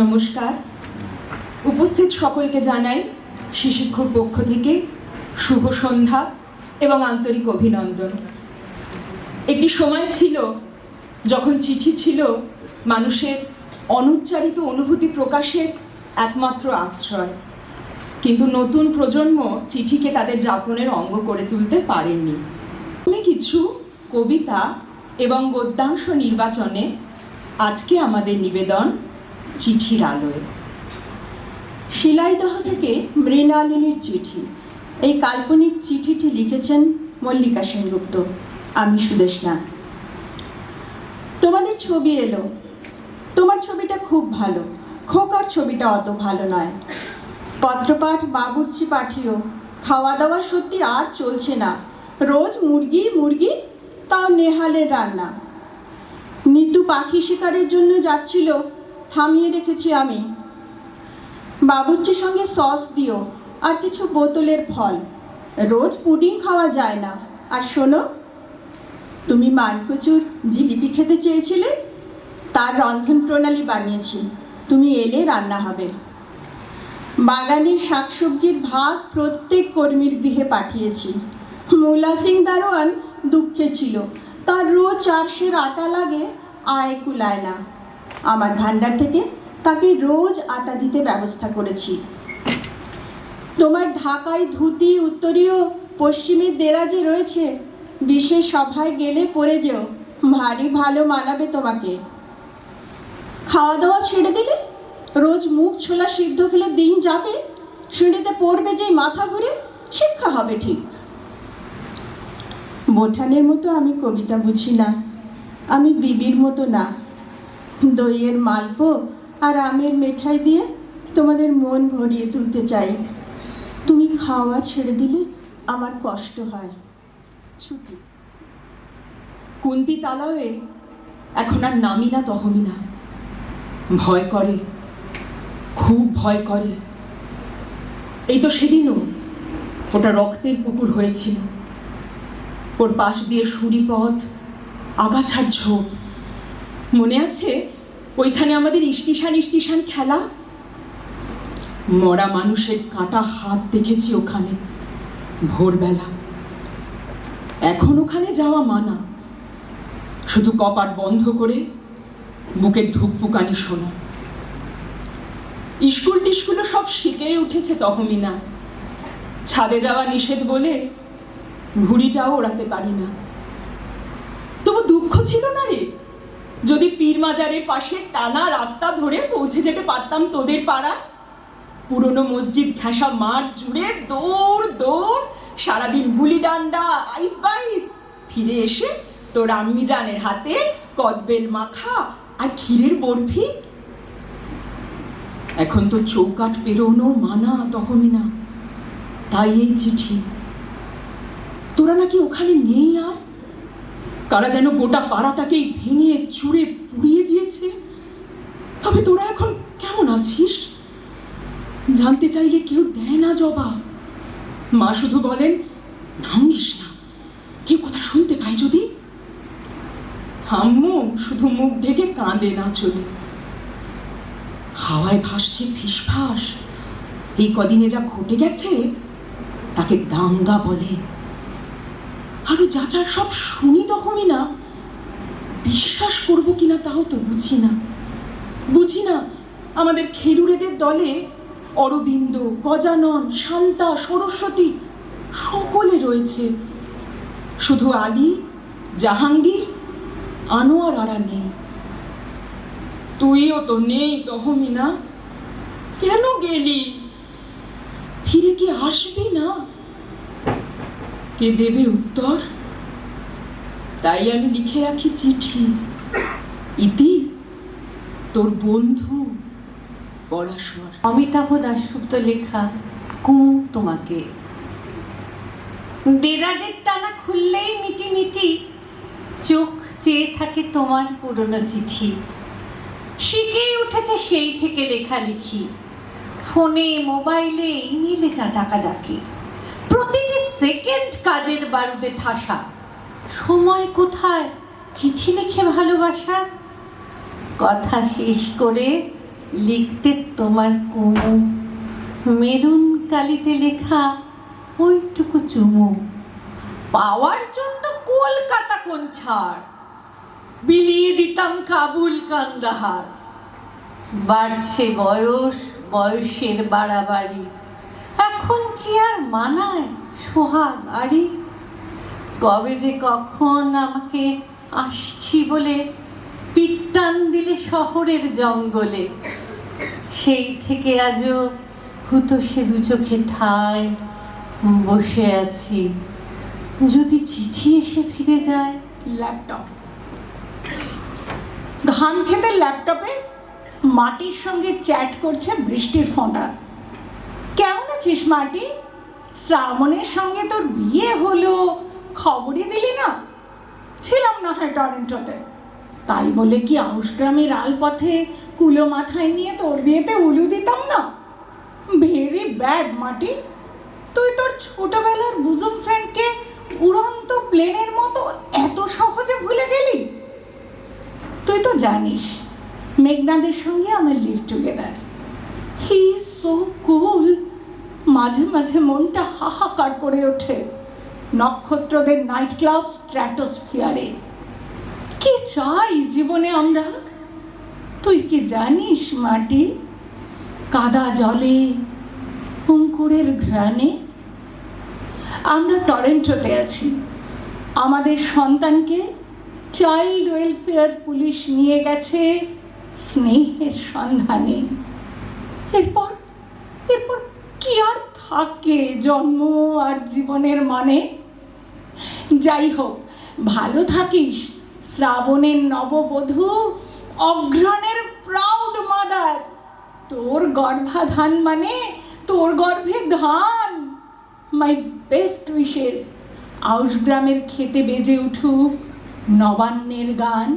নমস্কার। উপস্থিত সকলকে জানাই শিশুক্ষুর পক্ষ থেকে শুভ সন্ধ্যা এবং আন্তরিক অভিনন্দন। একটি সময় ছিল যখন চিঠি ছিল মানুষের অনুচ্চারিত অনুভূতি প্রকাশের একমাত্র আশ্রয়। কিন্তু নতুন প্রজন্ম চিঠিকে তাদের যাপনের অঙ্গ করে তুলতে পারেনি। আমি কিছু কবিতা এবং গদ্যাংশ নির্বাচনে আজকে আমাদের নিবেদন চিঠির আলোয়। শিলাইদহ থেকে মৃণালিনীর চিঠি। এই কাল্পনিক চিঠিটি লিখেছেন মল্লিকা সেনগুপ্ত। আমি সুদেশনা তোমাদের ছবি এলো। তোমার ছবিটা খুব ভালো। খোকার ছবিটা অত ভালো নয়। পত্রপাঠ বাবুর্চি পাঠিও। খাওয়া দাওয়া সত্যি আর চলছে না। রোজ মুরগি মুরগি, তাও নেহালের রান্না। নিতু পাখি শিকারের জন্য যাচ্ছিল। থামিয়ে রেখেছি আমি। বাবুর্চির সঙ্গে সস দিও আর কিছু বোতলের ফল। রোজ পুডিং খাওয়া যায় না। আর শোনো, তুমি মানকচুর জিলিপি খেতে চেয়েছিলে? তার রন্ধন প্রণালী বানিয়েছি। তুমি এলে রান্না হবে। বাগানের শাকসবজির ভাগ প্রত্যেক কর্মীর গৃহে পাঠিয়েছি। মুলা সিং দারোয়ান দুঃখে ছিল। তার রোজ চারশের আটা লাগে, আয় কুলায় না। আমার ভান্ডার থেকে তাকে রোজ আটা দিতে ব্যবস্থা করেছি। তোমার ঢাকায় ধুতি, উত্তরীয় পশ্চিমের দেরাজে রয়েছে। বিশেষ সভায় গেলে পরে যেও। ভারী ভালো মানাবে তোমাকে। খাওয়া দাওয়া ছেড়ে দিলে? রোজ মুখ ছোলা সিদ্ধ খেলে দিন যাবে? সিঁড়িতে পড়বে যেই মাথা ঘুরে শিক্ষা হবে ঠিক। বোঠানের মতো আমি কবিতা বুঝি না। আমি বিবির মতো না। দইয়ের মালপো আর আমের মেঠাই দিয়ে তোমাদের মন ভরিয়ে তুলতে চাই। তুমি খাওয়া ছেড়ে দিলে আমার কষ্ট হয়। ছুটি। কুন্তি তালয়ে এখন আর নামি না তহমি না। ভয় করে, খুব ভয় করে। এই তো সেদিনও ওটা রক্তের পুকুর হয়েছিল। ওর পাশ দিয়ে সুরিপথ, আগাছার ঝোপ। মনে আছে? ওইখানে আমাদের ইষ্টিশান ইষ্টিশান খেলা? মরা মানুষের কাটা হাত দেখেছি ওখানে, ভোরবেলা। এখন ওখানে যাওয়া মানা। শুধু কপাট বন্ধ করে বুকের ধুকপুকানি শোনা। স্কুল টিস্কুলও সব শিখেই উঠেছে তহমিনা ছাদে যাওয়া নিষেধ বলে ঘুড়িটাও ওড়াতে পারি না। তবু দুঃখ ছিল না রে? যদি পীর মাজারের পাশে টানা রাস্তা ধরে পৌঁছে যেতে পারতাম তোদের পাড়া পুরনো মসজিদ ঘেঁষা মাঠ জুড়ে দৌড় দৌড়, সারাদিন গুলি ডান্ডা, আইস বাইস। ফিরে এসে তোর আম্মি জানের হাতে কদবেল মাখা আর ক্ষীরের বরফি। এখন তো চৌকাট পেরোনো মানা তখনই না। তাই এই চিঠি। তোরা নাকি ওখানে নেই আর? কারা যেন গোটা পাড়াটাকেই ভেঙে চুড়ে পুড়িয়ে দিয়েছে। তবে তোরা এখন কেমন আছিস? জানতে চাইলে কেউ দেয় না জবাব মা শুধু বলেন নামিস না। কেউ কথা শুনতে পায় যদি? হাম্মু শুধু মুখ ঢেকে কাঁদে না চলে। হাওয়ায় ভাসছে ফিসফাস। এই কদিনে যা ঘটে গেছে, তাকে দাঙ্গা বলে। আরও যা যা সব শুনি তখনই না বিশ্বাস করব কিনা তাও তো বুঝি না। বুঝি না আমাদের খেলুড়েদের দলে অরবিন্দ, গজানন, শান্তা, সরস্বতী সকলে রয়েছে। শুধু আলী, জাহাঙ্গীর, আনোয়ার আরা নেই। তুইও তো নেই তহমিনা কেন গেলি? ফিরে কি আসবি না? কে দেবে উত্তর? তাই আমি লিখে রাখি চিঠি। ইতি, তোর বন্ধু পরাশর। অমিতাভ দাশগুপ্ত লেখা, কু তোমাকে। দেরাজের টানা খুললেই মিটি মিটি চোখ চেয়ে থাকে তোমার পুরনো চিঠি। শিখেই উঠেছে সেই থেকে লেখালেখি ফোনে, মোবাইলে ইমেলে যা ডাকা ডাকি সেকেন্ড কাজের বারুদে ঠাসা। সময় কোথায়? চিঠি লিখে ভালোবাসা? কথা শেষ করে লিখতে তোমার কুমু মেরুন কালিতে লেখা ওইটুকু চুমু। পাওয়ার জন্য কলকাতা কোন ছাড়? বিলিয়ে দিতাম কাবুল কান্দাহার। বাড়ছে বয়স, বয়সের বাড়াবাড়ি। এখন কি আর মানায়? সোহাগ আড়ি কবে যে কখন আমাকে আসছি বলে পিত্তান দিলে শহরের জঙ্গলে, সেই থেকে আজও হুতো সে দু চোখে ঠায় বসে আছি। যদি চিঠি এসে ফিরে যায়, ল্যাপটপ। ধান খেতে ল্যাপটপে মাটির সঙ্গে চ্যাট করছে বৃষ্টির ফোঁটা। কেমন আছিস মাটি? শ্রাবণের সঙ্গে তোর বিয়ে হলো। খবরই দিলি না। ছিলাম না হয় টরেন্টোতে। তাই বলে কি আউশ গ্রামের আলপথে কুলো মাথায় নিয়ে তোর বিয়েতে উলু দিতাম না? ভেরি ব্যাড, মাটি। তুই তোর ছোটবেলার বুজুম ফ্রেন্ডকে উড়ন্ত প্লেনের মতো এত সহজে ভুলে গেলি? তুই তো জানিস, মেঘনাদের সঙ্গে আমার live together he is so cool মাঝে মাঝে মনটা হাহাকার করে ওঠে। নক্ষত্রদের নাইট ক্লাব স্ট্র্যাটোস্ফিয়ারে কি চাই জীবনে আমরা? তুই কি জানিস, মাটি? কাদা জলে, অঙ্কুরের ঘ্রাণে। আমরা টরেন্টোতে আছি। আমাদের সন্তানকে চাইল্ড ওয়েলফেয়ার পুলিশ নিয়ে গেছে স্নেহের সন্ধানে। এরপর থাকে জন্ম আর জীবনের মানে। যাই হোক ভালো থাকিস, শ্রাবণের নববধূ, অঘ্রাণের প্রাউড মাদার তোর গর্ভাধান মানে তোর গর্ভে ধান। মাই বেস্ট উইশেস আউশ গ্রামের খেতে বেজে উঠুক নবান্নের গান।